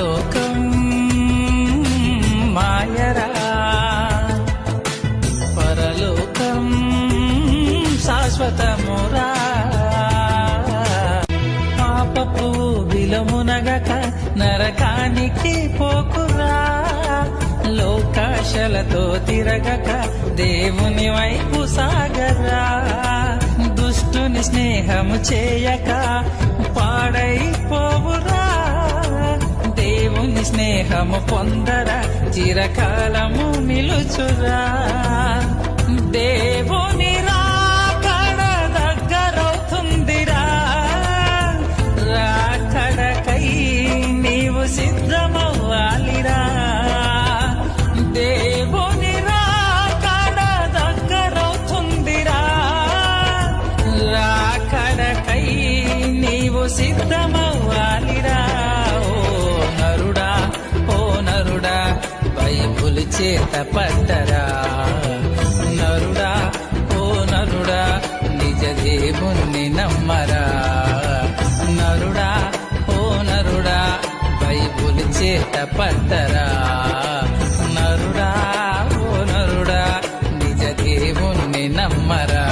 లోకం మాయరా. పరలోకం శాశ్వతమురా. పాపపు విలమునగక నరకానికి పోకురా. లోకాశలతో తిరగక దేవుని వైపు సాగరా. దుష్టుని స్నేహము చేయక స్నేహము పొందర చిరకాలము నిలుచురా. దేవుని రాకడ దగ్గరవుతుందిరా. రాకడకై నీవు సిద్ధమవ్వాలిరా. దేవుని రాకడ దగ్గరవుతుందిరా. రాకడకై నీవు సిద్ధమ చేత పట్టరా? నరుడా ఓ నరుడా నిజ దేవుణ్ణి నమ్మరా? నరుడా ఓ నరుడా బైబుల్ చేత పట్టరా? నరుడా ఓ నరుడా నిజ దేవుణ్ణి నమ్మరా?